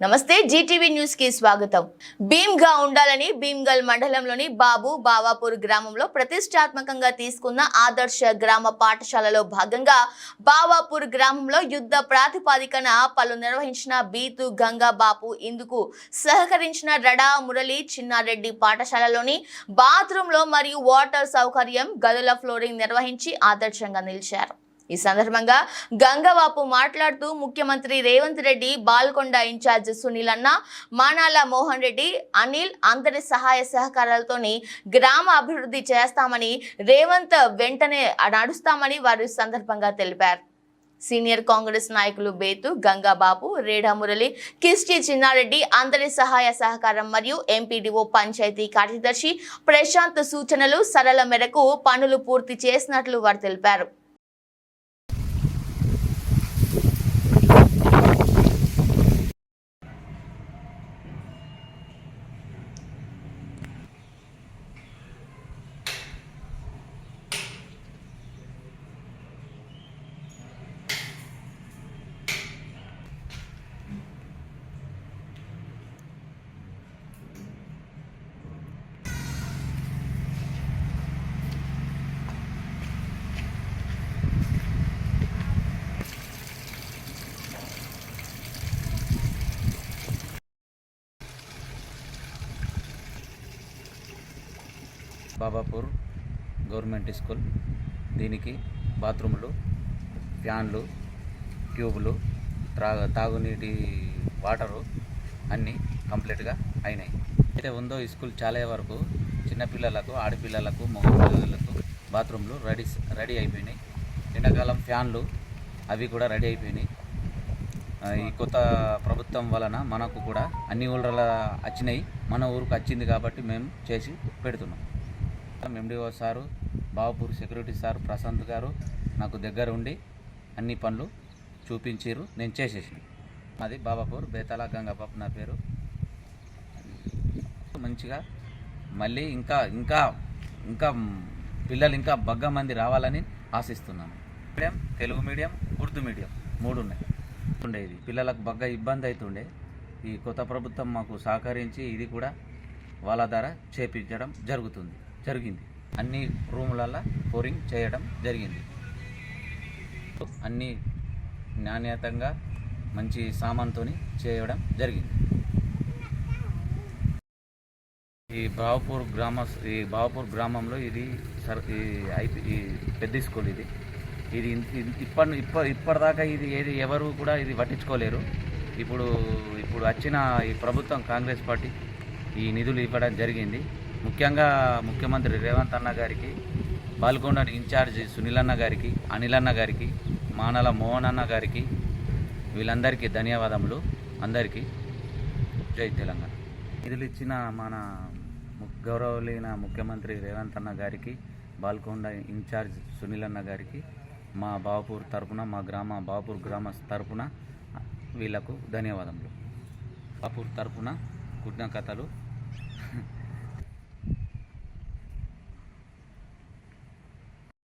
నమస్తే జీటీవీ న్యూస్కి స్వాగతం. భీమ్గా ఉండాలని భీమ్గల్ మండలంలోని బాబు బావాపూర్ గ్రామంలో ప్రతిష్టాత్మకంగా తీసుకున్న ఆదర్శ గ్రామ పాఠశాలలో భాగంగా బావాపూర్ గ్రామంలో యుద్ధ ప్రాతిపాదికన పలు నిర్వహించిన బీతు గంగా బాపు ఇందుకు సహకరించిన రడా మురళి చిన్నారెడ్డి పాఠశాలలోని బాత్రూంలో మరియు వాటర్ సౌకర్యం గదుల ఫ్లోరింగ్ నిర్వహించి ఆదర్శంగా నిలిచారు. ఈ సందర్భంగా గంగవాపు మాట్లాడుతూ ముఖ్యమంత్రి రేవంత్ రెడ్డి బాల్కొండ ఇన్ఛార్జ్ సునీల్ అన్న మానాల మోహన్ రెడ్డి అనిల్ అందరి సహాయ సహకారాలతోని గ్రామ అభివృద్ధి చేస్తామని రేవంత్ వెంటనే నడుస్తామని వారు ఈ సందర్భంగా తెలిపారు. సీనియర్ కాంగ్రెస్ నాయకులు బేతు గంగాబాబు రేడా మురళి కిష్టి చిన్నారెడ్డి అందరి సహాయ సహకారం మరియు ఎంపీడీఓ పంచాయతీ కార్యదర్శి ప్రశాంత్ సూచనలు సరళ మేరకు పనులు పూర్తి చేసినట్లు వారు తెలిపారు. Babapur government school. దీనికి బాత్రూములు ఫ్యాన్లు ట్యూబులు త్రా తాగునీటి వాటరు అన్నీ కంప్లీట్గా అయినాయి. అయితే ఉందో ఈ స్కూల్ చాలా వరకు చిన్నపిల్లలకు ఆడపిల్లలకు మగపిల్లలకు బాత్రూమ్లు రెడీ రెడీ అయిపోయినాయి. ఎండాకాలం ఫ్యాన్లు అవి కూడా రెడీ అయిపోయినాయి. ఈ కొత్త ప్రభుత్వం వలన మనకు కూడా అన్ని ఊళ్ళ వచ్చినాయి. మన ఊరికి వచ్చింది కాబట్టి మేము చేసి పెడుతున్నాం. MDO sir Bavapur security sir Prashanth గారు నాకు దగ్గర ఉండి అన్ని పనులు చూపించారు నేను చేసేసాను. అది బాబాపూర్ బేతాల గంగాబాబు నా పేరు. మంచిగా మళ్ళీ ఇంకా ఇంకా ఇంకా పిల్లలు ఇంకా బగ్గ మంది రావాలని ఆశిస్తున్నాను. Medium Telugu medium Urdu medium మూడు ఉన్నాయి. ఉండేది పిల్లలకు బగ్గ ఇబ్బంది అవుతుండే ఈ కొత్త ప్రభుత్వం మాకు సహకరించి ఇది కూడా వాళ్ళ ద్వారా చేపించడం జరుగుతుంది. జరిగింది. అన్ని రూములలో ఫ్లోరింగ్ చేయడం జరిగింది. అన్ని నాణ్యతంగా మంచి సామాన్తో చేయడం జరిగింది. ఈ బావపూర్ గ్రామ ఈ బావపూర్ గ్రామంలో ఇది సర్ ఈ ఐపీ ఈ పెద్ద స్కూల్ ఇది. ఇది ఇప్పటి ఇప్ప ఇప్పటిదాకా ఇది ఏది ఎవరు కూడా ఇది పట్టించుకోలేరు. ఇప్పుడు ఇప్పుడు వచ్చిన ఈ ప్రభుత్వం కాంగ్రెస్ పార్టీ ఈ నిధులు ఇవ్వడం జరిగింది. ముఖ్యంగా ముఖ్యమంత్రి రేవంత్ అన్న గారికి బాల్కొండ ఇన్ఛార్జ్ సునీల్ అన్న గారికి అనిల్ అన్న గారికి మానల మోహన్ అన్న గారికి వీళ్ళందరికీ ధన్యవాదములు. అందరికీ జై తెలంగాణ. నిధులు ఇచ్చిన మన గౌరవలీన ముఖ్యమంత్రి రేవంత్ అన్న గారికి బాల్కొండ ఇన్ఛార్జ్ సునీల్ అన్న గారికి మా బావపూర్ తరపున మా గ్రామ బావపూర్ గ్రామ తరపున వీళ్ళకు ధన్యవాదములు. బాపూర్ తరపున కథలు.